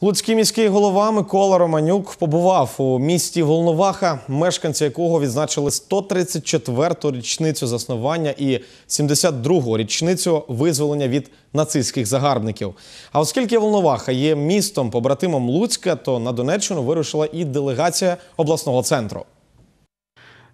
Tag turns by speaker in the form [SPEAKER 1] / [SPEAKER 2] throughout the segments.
[SPEAKER 1] Луцький міський голова Микола Романюк побував у місті Волноваха, мешканці якого відзначили 134-ту річницю заснування і 72-гу річницю визволення від нацистських загарбників. А оскільки Волноваха є містом побратимом Луцька, то на Донеччину вирушила і делегація обласного центру.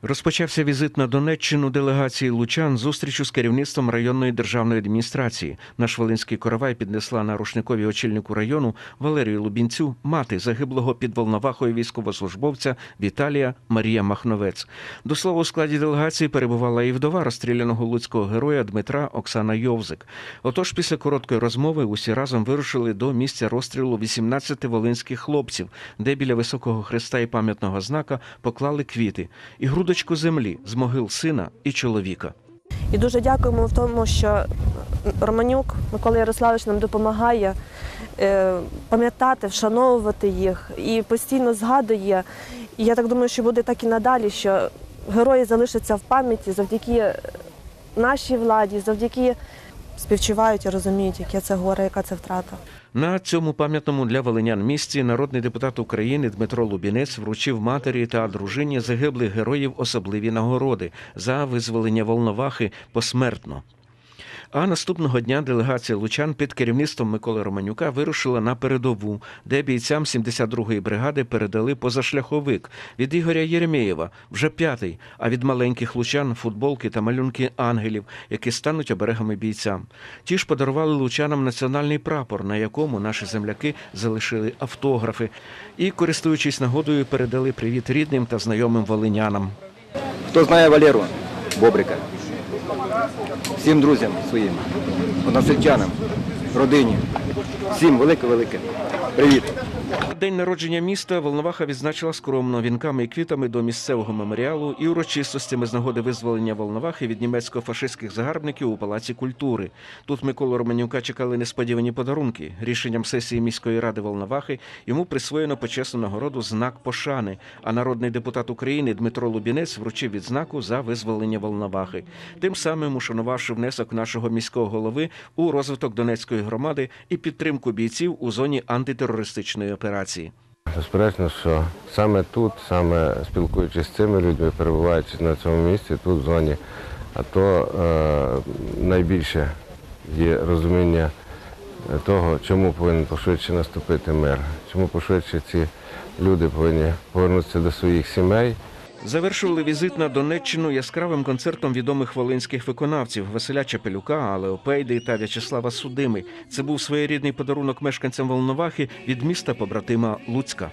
[SPEAKER 2] Розпочався візит на Донеччину делегації Лучан зустрічу з керівництвом районної державної адміністрації. Наш Волинський коровай піднесла на рушникові очільнику району Валерію Лубінцю мати загиблого під Волновахою військовослужбовця Віталія Марія Махновець. До слова, у складі делегації перебувала і вдова розстріляного луцького героя Дмитра Оксана Йовзик. Отож, після короткої розмови усі разом вирушили до місця розстрілу 18 волинських хлопців, де біля високого хреста і пам'ятного знака поклали квіти і грудочку землі з могил сина і чоловіка.
[SPEAKER 3] І дуже дякуємо в тому, що Романюк Микола Ярославович нам допомагає е, пам'ятати, вшановувати їх і постійно згадує. І я так думаю, що буде так і надалі, що герої залишаться в пам'яті завдяки нашій владі, завдяки співчувають і розуміють, яке це горе, яка це втрата.
[SPEAKER 2] На цьому пам'ятному для волинян місці народний депутат України Дмитро Лубінець вручив матері та дружині загиблих героїв особливі нагороди за визволення Волновахи посмертно. А наступного дня делегація лучан під керівництвом Миколи Романюка вирушила на передову, де бійцям 72-ї бригади передали позашляховик від Ігоря Єремєєва, вже п'ятий, а від маленьких лучан футболки та малюнки ангелів, які стануть оберегами бійцям. Ті ж подарували лучанам національний прапор, на якому наші земляки залишили автографи, і, користуючись нагодою, передали привіт рідним та знайомим волинянам.
[SPEAKER 4] Хто знає Валеру Бобрика? Всім друзям своїм, односельчанам, родині. Всім велике-велике. Привіт!
[SPEAKER 2] День народження міста Волноваха відзначила скромно вінками і квітами до місцевого меморіалу і урочистостями з нагоди визволення Волновахи від німецько-фашистських загарбників у Палаці культури. Тут Миколу Романюка чекали несподівані подарунки. Рішенням сесії міської ради Волновахи йому присвоєно почесну нагороду знак пошани. А народний депутат України Дмитро Лубінець вручив відзнаку за визволення Волновахи. Тим самим ушанувавши внесок нашого міського голови у розвиток Донецької громади і підтримку бійців у зоні антитерористичної операції.
[SPEAKER 5] Безперечно, що саме тут, саме спілкуючись з цими людьми, перебуваючи на цьому місці, тут в зоні АТО, е, найбільше є розуміння того, чому повинен пошвидше наступити мир, чому пошвидше ці люди повинні повернутися до своїх сімей.
[SPEAKER 2] Завершували візит на Донеччину яскравим концертом відомих волинських виконавців Василя Чепелюка, Алео Пейди та В'ячеслава Судими. Це був своєрідний подарунок мешканцям Волновахи від міста побратима Луцька.